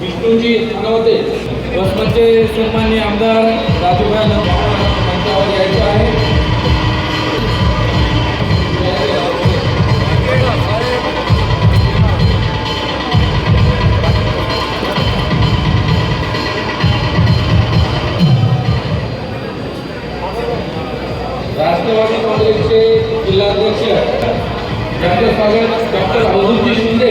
विष्णूजी नव्हते वसमतचे सन्मान्य आमदार राजूभाई मंचावर यायचं आहे. राष्ट्रवादी काँग्रेसचे जिल्हाध्यक्ष डॉक्टर स्वागत डॉक्टर अवधूतजी शिंदे.